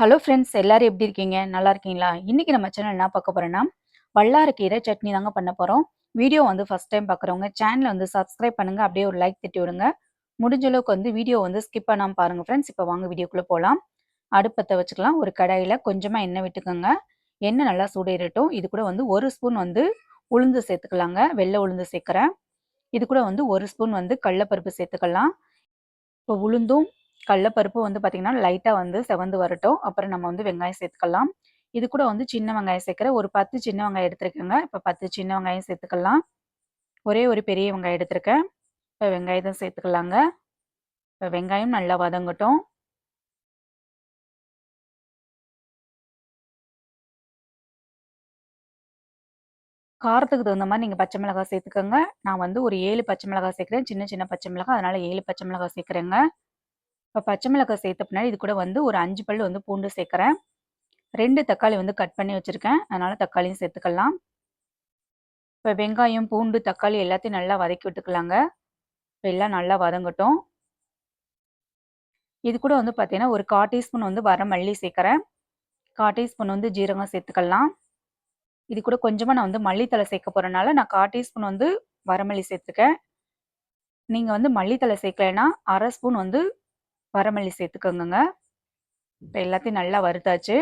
Hello friends எல்லாரும் எப்படி இருக்கீங்க? நல்லா இருக்கீங்களா? இன்னைக்கு நம்ம சேனல் என்ன பார்க்க போறோம்னா வல்லாரக்கீரை சட்னி தாங்க பண்ண போறோம். வீடியோ வந்து ஃபர்ஸ்ட் டைம் பார்க்குறவங்க சேனலை வந்து சப்ஸ்கிரைப் பண்ணுங்க அப்படியே ஒரு லைக் தட்டி விடுங்க. முடிஞ்ச அளவுக்கு வந்து வீடியோ வந்து ஸ்கிப் பண்ணாமல் பாருங்க ஃப்ரெண்ட்ஸ் இப்போ வாங்க வீடியோக்குள்ளே போகலாம் அடுப்பத்தை வச்சுக்கலாம். ஒரு கடாயில் கொஞ்சமாக எண்ணெய் விட்டுக்கோங்க. எண்ணெய் நல்லா சூடேறட்டும். இது கூட வந்து ஒரு ஸ்பூன் வந்து உளுந்து சேர்த்துக்கலாங்க. வெள்ளை உளுந்து சேர்க்குறேன். இது கூட வந்து ஒரு ஸ்பூன் வந்து கடலப்பருப்பு சேர்த்துக்கலாம். இப்போ உளுந்தும் கடலப்பருப்பு வந்து பார்த்திங்கன்னா லைட்டாக வந்து செவந்து வரட்டும். அப்புறம் நம்ம வந்து வெங்காயம் சேர்த்துக்கலாம். இது கூட வந்து சின்ன வெங்காயம் சேர்க்குறேன் ஒரு பத்து சின்ன வெங்காயம் எடுத்துருக்கேங்க. இப்போ பத்து சின்ன வெங்காயம் சேர்த்துக்கலாம். ஒரே ஒரு பெரிய வெங்காயம் எடுத்திருக்கேன். இப்போ வெங்காயத்தை சேர்த்துக்கலாங்க. இப்போ வெங்காயம் நல்லா வதங்கட்டும். காரத்துக்கு தகுந்த மாதிரி நீங்கள் பச்சை மிளகாய் சேர்த்துக்கோங்க. நான் வந்து ஒரு ஏழு பச்சை மிளகாய் சேர்க்குறேன். சின்ன சின்ன பச்சை மிளகாய். அதனால் ஏழு பச்சை மிளகாய் சேர்க்குறேங்க. இப்போ பச்சை மிளகாய் சேர்த்த பின்னாடி இது கூட வந்து ஒரு அஞ்சு பல் வந்து பூண்டு சேர்க்குறேன். ரெண்டு தக்காளி வந்து கட் பண்ணி வச்சுருக்கேன். அதனால் தக்காளியும் சேர்த்துக்கலாம். இப்போ வெங்காயம் பூண்டு தக்காளி எல்லாத்தையும் நல்லா வதக்கி விட்டுக்கலாங்க. இப்போ எல்லாம் நல்லா வதங்கட்டும். இது கூட வந்து பார்த்தீங்கன்னா ஒரு கால் டீஸ்பூன் வந்து வர மல்லி சேர்க்குறேன். கால் டீஸ்பூன் வந்து ஜீரகம் சேர்த்துக்கலாம். இது கூட கொஞ்சமாக நான் வந்து மல்லித்தலை சேர்க்க போகிறனால நான் கால் டீஸ்பூன் வந்து வரமல்லி சேர்த்துக்கேன் நீங்கள் வந்து மல்லித்தலை சேர்க்கலைன்னா அரை ஸ்பூன் வந்து வரமல்லி சேர்த்துக்கோங்க இப்போ எல்லாத்தையும் நல்லா வறுத்தாச்சு.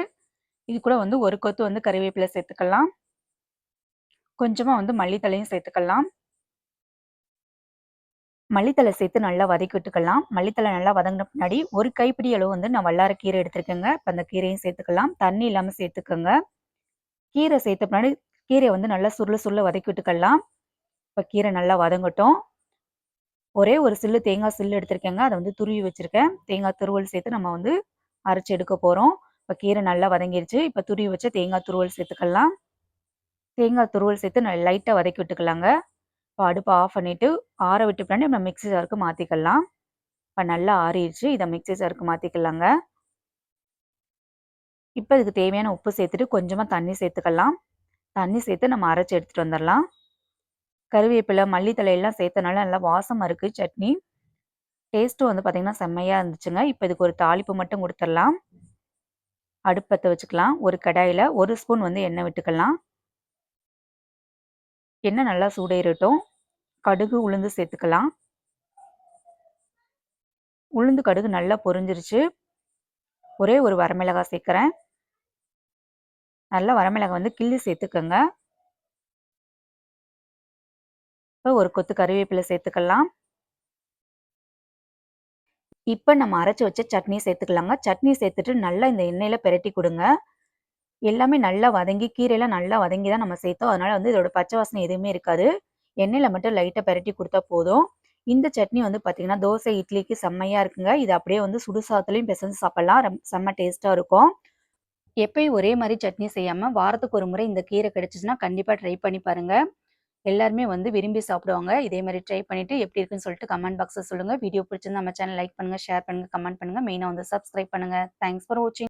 இது கூட வந்து ஒரு கொத்து வந்து கறிவேப்பிலை சேர்த்துக்கலாம். கொஞ்சமாக வந்து மல்லித்தலையும் சேர்த்துக்கலாம். மல்லித்தலை சேர்த்து நல்லா வதக்கி விட்டுக்கலாம். மல்லித்தலை நல்லா வதங்கின பின்னாடி ஒரு கைப்பிடி அளவு வந்து நான் வல்லார கீரை எடுத்துருக்கேங்க. இப்போ அந்த கீரையும் சேர்த்துக்கலாம். தண்ணி இல்லாமல் சேர்த்துக்கோங்க. கீரை சேர்த்த பின்னாடி கீரையை வந்து நல்லா சுருள சுருள வதக்கி விட்டுக்கலாம். இப்போ கீரை நல்லா வதங்கட்டும். ஒரே ஒரு சில்லு தேங்காய் சில்லு எடுத்திருக்கேங்க. அதை வந்து துருவி வச்சுருக்கேன். தேங்காய் துருவல் சேர்த்து நம்ம வந்து அரைச்சி எடுக்க போகிறோம் இப்போ கீரை நல்லா வதங்கிருச்சு. இப்போ துருவி வச்ச தேங்காய் துருவல் சேர்த்துக்கலாம். தேங்காய் துருவல் சேர்த்து நல்லா லைட்டாக வதக்கி விட்டுக்கலாங்க. இப்போ அடுப்பை ஆஃப் பண்ணிவிட்டு ஆற விட்டு பின்னாடி நம்ம மிக்சி ஜாருக்கு மாற்றிக்கலாம் இப்போ நல்லா ஆறிடுச்சு. இதை மிக்சி ஜாருக்கு மாற்றிக்கலாங்க இப்போ இதுக்கு தேவையான உப்பு சேர்த்துட்டு கொஞ்சமாக தண்ணி சேர்த்துக்கலாம். தண்ணி சேர்த்து நம்ம அரைச்சி எடுத்துகிட்டு வந்துடலாம் கருவேப்பிலை மல்லித்தலை எல்லாம் சேர்த்தனால நல்லா வாசமாக இருக்குது சட்னி. டேஸ்ட்டும் வந்து பார்த்திங்கன்னா செம்மையாக இருந்துச்சுங்க. இப்போ இதுக்கு ஒரு தாளிப்பு மட்டும் கொடுத்துடலாம். அடுப்பத்தை வச்சுக்கலாம். ஒரு கடாயில் ஒரு ஸ்பூன் வந்து எண்ணெய் விட்டுக்கலாம். எண்ணெய் நல்லா சூடேறட்டும். கடுகு உளுந்து சேர்த்துக்கலாம். உளுந்து கடுகு நல்லா பொரிஞ்சிருச்சு. ஒரே ஒரு வரமிளகாய் சேர்க்குறேன். நல்லா வரமிளகாய் வந்து கிள்ளி சேர்த்துக்கோங்க. இப்போ ஒரு கொத்து கருவேப்பிலை சேர்த்துக்கலாம். இப்போ நம்ம அரைச்சி வச்ச சட்னி சேர்த்துக்கலாங்க. சட்னி சேர்த்துட்டு நல்லா இந்த எண்ணெயில் பெரட்டி கொடுங்க. எல்லாமே நல்லா வதங்கி கீரையெல்லாம் நல்லா வதங்கி தான் நம்ம சேர்த்தோம். அதனால் வந்து இதோட பச்சை வாசனை எதுவுமே இருக்காது. எண்ணெயில் மட்டும் லைட்டாக பெரட்டி கொடுத்தா போதும். இந்த சட்னி வந்து பார்த்தீங்கன்னா தோசை இட்லிக்கு செம்மையாக இருக்குங்க. இது அப்படியே வந்து சுடுசாத்துலையும் பிசைஞ்சு சாப்பிட்லாம். செம்ம டேஸ்ட்டாக இருக்கும். எப்பயும் ஒரே மாதிரி சட்னி செய்யாமல் வாரத்துக்கு ஒரு முறை இந்த கீரை கிடச்சிச்சின்னா கண்டிப்பாக ட்ரை பண்ணி பாருங்கள் எல்லாருமே வந்து விரும்பி சாப்பிடுவாங்க. இதே மாதிரி ட்ரை பண்ணிட்டு எப்படி இருக்குன்னு சொல்லிட்டு கமெண்ட் பாக்ஸில் சொல்லுங்கள் வீடியோ பிடிச்சிருந்தா நம்ம சேனல் லைக் பண்ணுங்கள் ஷேர் பண்ணுங்கள் கமெண்ட் பண்ணுங்கள் மெயினாக வந்து சப்ஸ்கிரைப் பண்ணுங்கள் தேங்க்ஸ் ஃபார் வாட்சிங்